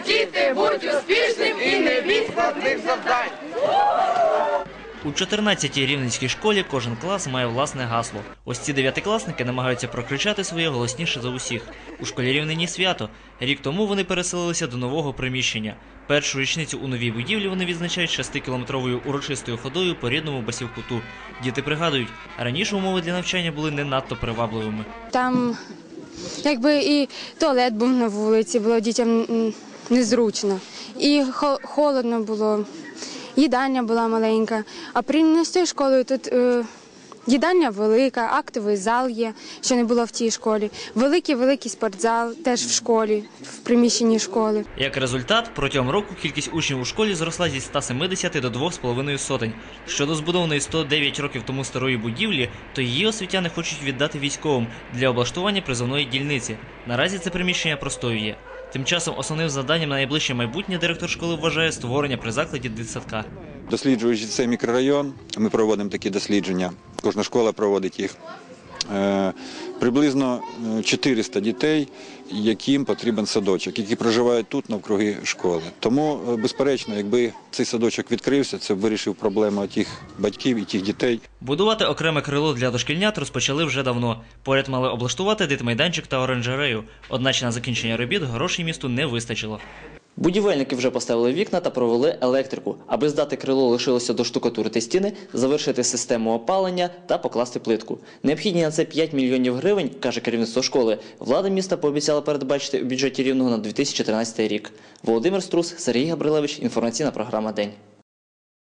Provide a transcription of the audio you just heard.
діти, будь успішним і не бій складних завдань. У 14-й рівненській школі кожен клас має власне гасло. Ось ці дев'ятикласники намагаються прокричати своє голосніше за усіх. У школі рівнені свято. Рік тому вони переселилися до нового приміщення. Першу річницю у новій будівлі вони відзначають 6-кілометровою урочистою ходою по рідному басівкуту. Діти пригадують, раніше умови для навчання були не надто привабливими. Там якби і туалет був на вулиці, було дітям незручно. І хо- холодно було, їдальня була маленька. А порівняно з тою школою тут е, їдальня велика, актовий зал є, що не було в тій школі. Великий великий спортзал теж в школі, в приміщенні школи. Як результат, протягом року кількість учнів у школі зросла зі 170 до 2,5 сотень. Щодо збудованої 109 років тому старої будівлі, то її освітяни хочуть віддати військовим для облаштування призовної дільниці. Наразі це приміщення простоює. Тим часом основним завданням на найближче майбутнє директор школи вважає створення при закладі дитсадка. Досліджуючи цей мікрорайон, ми проводимо такі дослідження. Кожна школа проводить їх. Е, Приблизно е, 400 дітей, яким потрібен садочок, які проживають тут навкруги школи. Тому, е, безперечно, якби цей садочок відкрився, це б вирішив проблему тих батьків і тих дітей. Будувати окреме крило для дошкільнят розпочали вже давно. Поряд мали облаштувати дитмайданчик та оранжерею. Одначе на закінчення робіт грошей місту не вистачило. Будівельники вже поставили вікна та провели електрику. Аби здати крило лишилося доштукатурити стіни, завершити систему опалення та покласти плитку. Необхідні на це 5 мільйонів гривень, каже керівництво школи. Влада міста пообіцяла передбачити у бюджеті рівного на 2013 рік. Володимир Струс, Сергій Габрилевич, інформаційна програма День.